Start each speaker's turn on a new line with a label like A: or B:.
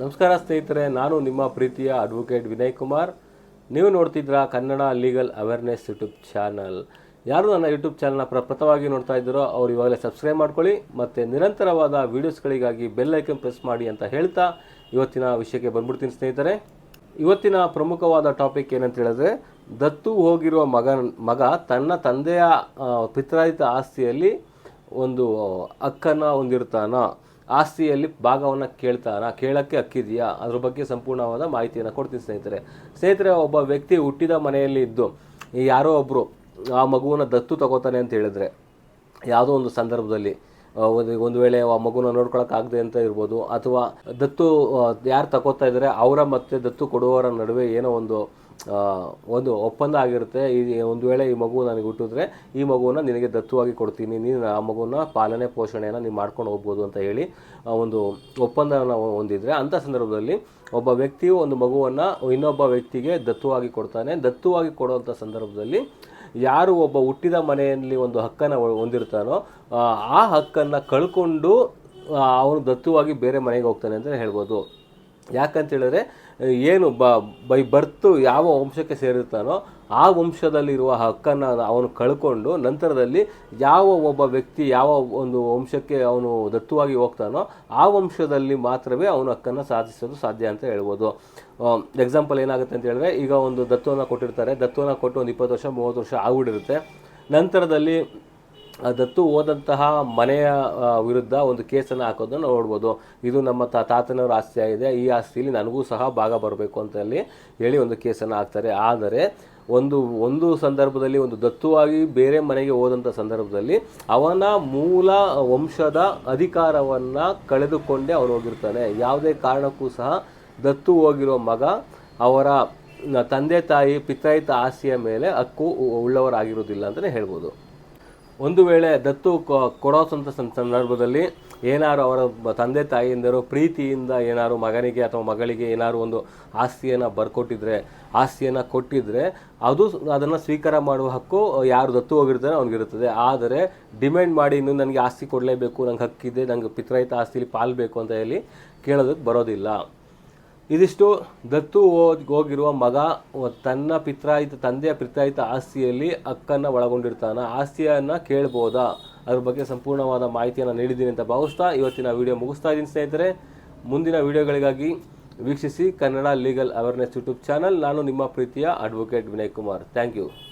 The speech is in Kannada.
A: ನಮಸ್ಕಾರ ಸ್ನೇಹಿತರೆ, ನಾನು ನಿಮ್ಮ ಪ್ರೀತಿಯ ಅಡ್ವೊಕೇಟ್ ವಿನಯ್ ಕುಮಾರ್. ನೀವು ನೋಡ್ತಿದ್ರ Kannada legal awareness YouTube channel ಯಾರು ನನ್ನ ಯೂಟ್ಯೂಬ್ ಚಾನಲ್ನ ಪ್ರಪ್ರಥಮವಾಗಿ ನೋಡ್ತಾ ಇದ್ದರೋ ಅವ್ರು ಇವಾಗಲೇ ಸಬ್ಸ್ಕ್ರೈಬ್ ಮಾಡ್ಕೊಳ್ಳಿ ಮತ್ತು ನಿರಂತರವಾದ ವೀಡಿಯೋಸ್ಗಳಿಗಾಗಿ ಬೆಲ್ ಐಕನ್ ಪ್ರೆಸ್ ಮಾಡಿ ಅಂತ ಹೇಳ್ತಾ ಇವತ್ತಿನ ವಿಷಯಕ್ಕೆ ಬಂದ್ಬಿಡ್ತೀನಿ ಸ್ನೇಹಿತರೆ. ಇವತ್ತಿನ ಪ್ರಮುಖವಾದ ಟಾಪಿಕ್ ಏನಂತ ಹೇಳಿದ್ರೆ, ದತ್ತು ಹೋಗಿರುವ ಮಗ ಮಗ ತನ್ನ ತಂದೆಯ ಪಿತ್ರಾಯಿತ ಆಸ್ತಿಯಲ್ಲಿ ಒಂದು ಅಕ್ಕನ ಹೊಂದಿರ್ತಾನ. ಆಸ್ತಿಯಲ್ಲಿ ಭಾಗವನ್ನು ಕೇಳ್ತಾರಾ? ಕೇಳೋಕ್ಕೆ ಹಕ್ಕಿದೆಯಾ ಅದ್ರ ಬಗ್ಗೆ ಸಂಪೂರ್ಣವಾದ ಮಾಹಿತಿಯನ್ನು ಕೊಡ್ತೀನಿ ಸ್ನೇಹಿತರೆ. ಸ್ನೇಹಿತರೆ, ಒಬ್ಬ ವ್ಯಕ್ತಿ ಹುಟ್ಟಿದ ಮನೆಯಲ್ಲಿ ಇದ್ದು, ಯಾರೋ ಒಬ್ಬರು ಆ ಮಗುವನ್ನು ದತ್ತು ತಗೋತಾನೆ ಅಂತ ಹೇಳಿದ್ರೆ, ಯಾವುದೋ ಒಂದು ಸಂದರ್ಭದಲ್ಲಿ ಒಂದು ಒಂದು ವೇಳೆ ಆ ಮಗುನ ನೋಡ್ಕೊಳಕ್ಕಾಗದೆ ಅಂತ ಇರ್ಬೋದು, ಅಥವಾ ದತ್ತು ಯಾರು ತಗೋತಾ ಇದ್ದಾರೆ, ಅವರ ಮತ್ತೆ ದತ್ತು ಕೊಡುವವರ ನಡುವೆ ಏನೋ ಒಂದು ಒಂದು ಒಪ್ಪಂದ ಆಗಿರುತ್ತೆ. ಈ ಒಂದು ವೇಳೆ ಈ ಮಗು ನನಗೆ ಹುಟ್ಟಿದ್ರೆ ಈ ಮಗುವನ್ನ ನಿನಗೆ ದತ್ತುವಾಗಿ ಕೊಡ್ತೀನಿ. ನೀನು ಆ ಮಗುವನ್ನ ಪಾಲನೆ ಪೋಷಣೆಯನ್ನು ನೀವು ಮಾಡ್ಕೊಂಡು ಹೋಗ್ಬೋದು ಅಂತ ಹೇಳಿ ಒಂದು ಒಪ್ಪಂದವನ್ನು ಹೊಂದಿದ್ರೆ ಅಂಥ ಸಂದರ್ಭದಲ್ಲಿ ಒಬ್ಬ ವ್ಯಕ್ತಿಯು ಒಂದು ಮಗುವನ್ನು ಇನ್ನೊಬ್ಬ ವ್ಯಕ್ತಿಗೆ ದತ್ತುವಾಗಿ ಕೊಡ್ತಾನೆ. ದತ್ತುವಾಗಿ ಕೊಡುವಂಥ ಸಂದರ್ಭದಲ್ಲಿ ಯಾರು ಒಬ್ಬ ಹುಟ್ಟಿದ ಮನೆಯಲ್ಲಿ ಒಂದು ಹಕ್ಕನ್ನು ಹೊಂದಿರ್ತಾನೋ ಆ, ಹಕ್ಕನ್ನು ಕಳ್ಕೊಂಡು ಅವನು ದತ್ತುವಾಗಿ ಬೇರೆ ಮನೆಗೆ ಹೋಗ್ತಾನೆ ಅಂತ ಹೇಳ್ಬೋದು. ಯಾಕಂತ ಹೇಳಿದ್ರೆ ಏನು ಬ, ಬೈ ಬರ್ತು ಯಾವ ವಂಶಕ್ಕೆ ಸೇರಿರ್ತಾನೋ ಆ ವಂಶದಲ್ಲಿರುವ ಹಕ್ಕನ್ನು ಅವನು ಕಳ್ಕೊಂಡು ನಂತರದಲ್ಲಿ ಯಾವ ಒಬ್ಬ ವ್ಯಕ್ತಿ ಯಾವ ಒಂದು ವಂಶಕ್ಕೆ ಅವನು ದತ್ತುವಾಗಿ ಹೋಗ್ತಾನೋ ಆ ವಂಶದಲ್ಲಿ ಮಾತ್ರವೇ ಅವನ ಹಕ್ಕನ್ನು ಸಾಧಿಸೋದು ಸಾಧ್ಯ ಅಂತ ಹೇಳ್ಬೋದು. ಎಕ್ಸಾಂಪಲ್ ಏನಾಗುತ್ತೆ ಅಂತ ಹೇಳಿದ್ರೆ, ಈಗ ಒಂದು ದತ್ತುವನ್ನು ಕೊಟ್ಟಿರ್ತಾರೆ. ದತ್ತುವನ್ನು ಕೊಟ್ಟು ಒಂದು ಇಪ್ಪತ್ತು ವರ್ಷ, ಮೂವತ್ತು ವರ್ಷ ಆಗ್ಬಿಟ್ಟಿರುತ್ತೆ ನಂತರದಲ್ಲಿ ದತ್ತು ಹೋದಂತಹ ಮನೆಯ ವಿರುದ್ಧ ಒಂದು ಕೇಸನ್ನು ಹಾಕೋದನ್ನು ನೋಡ್ಬೋದು. ಇದು ನಮ್ಮ ತಾತನವರ ಆಸ್ತಿ ಆಗಿದೆ ಈ ಆಸ್ತಿಯಲ್ಲಿ ನನಗೂ ಸಹ ಭಾಗ ಬರಬೇಕು ಅಂತ ಹೇಳಿ ಹೇಳಿ ಒಂದು ಕೇಸನ್ನು ಹಾಕ್ತಾರೆ. ಆದರೆ, ಒಂದು ಒಂದು ಸಂದರ್ಭದಲ್ಲಿ, ಒಂದು ದತ್ತುವಾಗಿ ಬೇರೆ ಮನೆಗೆ ಹೋದಂಥ ಸಂದರ್ಭದಲ್ಲಿ ಅವನ ಮೂಲ ವಂಶದ ಅಧಿಕಾರವನ್ನು ಕಳೆದುಕೊಂಡೇ ಅವನು ಹೋಗಿರ್ತಾನೆ. ಯಾವುದೇ ಕಾರಣಕ್ಕೂ ಸಹ ದತ್ತು ಹೋಗಿರೋ ಮಗ ಅವರ ತಂದೆ ತಾಯಿ ಪಿತಾಯಿತ ಆಸ್ತಿಯ ಮೇಲೆ ಹಕ್ಕು ಉಳ್ಳವರಾಗಿರೋದಿಲ್ಲ ಅಂತಲೇ ಹೇಳ್ಬೋದು. ಒಂದು ವೇಳೆ ದತ್ತು ಕೊ- ಕೊಡೋಸಂಥ ಸಂ- ಸಂದರ್ಭದಲ್ಲಿ ಏನಾರು ಅವರ ತಂದೆ ತಾಯಿಯಿಂದರು, ಪ್ರೀತಿಯಿಂದ ಏನಾರು ಮಗನಿಗೆ ಅಥವಾ ಮಗಳಿಗೆ ಏನಾರು ಒಂದು ಆಸ್ತಿಯನ್ನು ಬರ್ಕೊಟ್ಟಿದ್ರೆ, ಆಸ್ತಿಯನ್ನು ಕೊಟ್ಟಿದ್ರೆ ಅದು ಅದನ್ನು ಸ್ವೀಕಾರ ಮಾಡುವ ಹಕ್ಕು ಯಾರು ದತ್ತು ಹೋಗಿರ್ತಾರೆ ಅವ್ನಿಗಿರುತ್ತದೆ. ಆದರೆ ಡಿಮ್ಯಾಂಡ್ ಮಾಡಿ ಇನ್ನು ನನಗೆ ಆಸ್ತಿ ಕೊಡಲೇಬೇಕು, ನಂಗೆ ಹಕ್ಕಿದೆ, ನಂಗೆ ಪಿತ್ರಾಯಿತ ಆಸ್ತಿಲಿ ಪಾಲ್ಬೇಕು ಅಂತ ಹೇಳಿ ಕೇಳೋದಕ್ಕೆ ಬರೋದಿಲ್ಲ. ಇದಿಷ್ಟು ದತ್ತು ಹೋಗ್- ಹೋಗಿರುವ ಮಗ ತನ್ನ ಪಿತ್ರಾಯಿತ, ತಂದೆಯ ಪಿತ್ರಾಯಿತ ಆಸ್ತಿಯಲ್ಲಿ ಅಕ್ಕನ್ನು ಒಳಗೊಂಡಿರ್ತಾನ. ಆಸ್ತಿಯನ್ನು ಕೇಳ್ಬೋದಾ? ಅದ್ರ ಬಗ್ಗೆ ಸಂಪೂರ್ಣವಾದ ಮಾಹಿತಿಯನ್ನು ನೀಡಿದ್ದೀನಿ ಅಂತ ಭಾವಿಸ್ತಾ ಇವತ್ತಿನ ವಿಡಿಯೋ ಮುಗಿಸ್ತಾ ಇದ್ದೀನಿ ಸ್ನೇಹಿತರೆ. ಮುಂದಿನ ವಿಡಿಯೋಗಳಿಗಾಗಿ ವೀಕ್ಷಿಸಿ Kannada legal awareness YouTube channel. ನಾನು ನಿಮ್ಮ ಪ್ರೀತಿಯ advocate Vinay Kumar. Thank you.